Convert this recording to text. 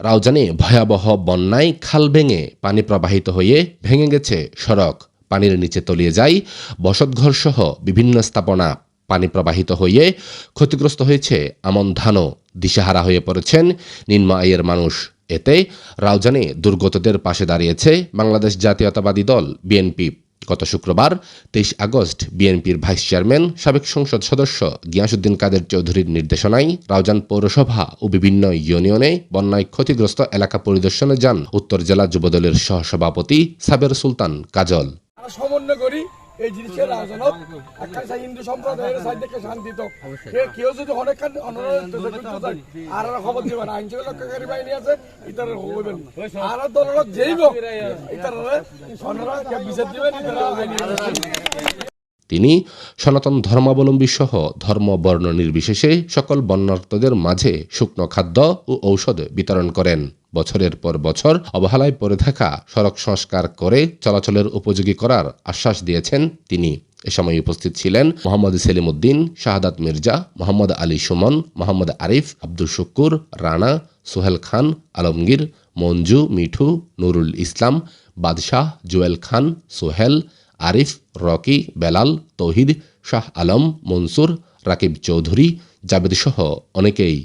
রাউজানে ভয়াবহ বন্যায় খাল ভেঙে পানি প্রবাহিত হয়ে ভেঙে গেছে সড়ক। পানির নিচে তলিয়ে যায় বসতঘর সহ বিভিন্ন স্থাপনা। পানি প্রবাহিত হয়ে ক্ষতিগ্রস্ত হয়েছে আমন ধানও। দিশেহারা হয়ে পড়েছেন নিম্ন আয়ের মানুষ। এতে রাউজানে দুর্গতদের পাশে দাঁড়িয়েছে বাংলাদেশ জাতীয়তাবাদী দল, বিএনপি। গত শুক্রবার তেইশ আগস্ট বিএনপির ভাইস চেয়ারম্যান, সাবেক সংসদ সদস্য গিয়াসুদ্দিন কাদের চৌধুরীর নির্দেশনায় রাউজান পৌরসভা ও বিভিন্ন ইউনিয়নে বন্যায় ক্ষতিগ্রস্ত এলাকা পরিদর্শনে যান উত্তর জেলা যুবদলের সহসভাপতি সাবের সুলতান কাজল। সমন্বয় করি এই জিনিসের একটা সাই হিন্দু সম্প্রদায়ের সাইড থেকে শান্তি তো। কে- কেউ যদি অনেক আর আর খবর দিবেন আইন রক্ষাকারী বাহিনী আছে ইতার হবেন আর দলের যেই হোক ইতার বিচার দিবেন তিনি সনাতন ধর্মাবলম্বী সহ ধর্ম বর্ণ নির্বিশেষে সকল বন্যার্থদের মাঝে শুকনো খাদ্য ও ঔষধ বিতরণ করেন। বছরের পর বছর অবহেলায় পড়ে থাকা সড়ক সংস্কার করে চলাচলের উপযোগী করার আশ্বাস দিয়েছেন তিনি। এ সময় উপস্থিত ছিলেন মোহাম্মদ সেলিম উদ্দিন শাহাদাত মির্জা, মোহাম্মদ আলী সুমন, মোহাম্মদ আরিফ, আব্দুল শুক্কুর রানা, সোহেল খান, আলমগীর, মঞ্জু, মিঠু, নুরুল ইসলাম, বাদশাহ, জুয়েল খান, সোহেল আরিফ রকি বেলাল তৌহিদ শাহ আলম মনসুর রাকিব চৌধুরী জাবেদ সহ অনেকেই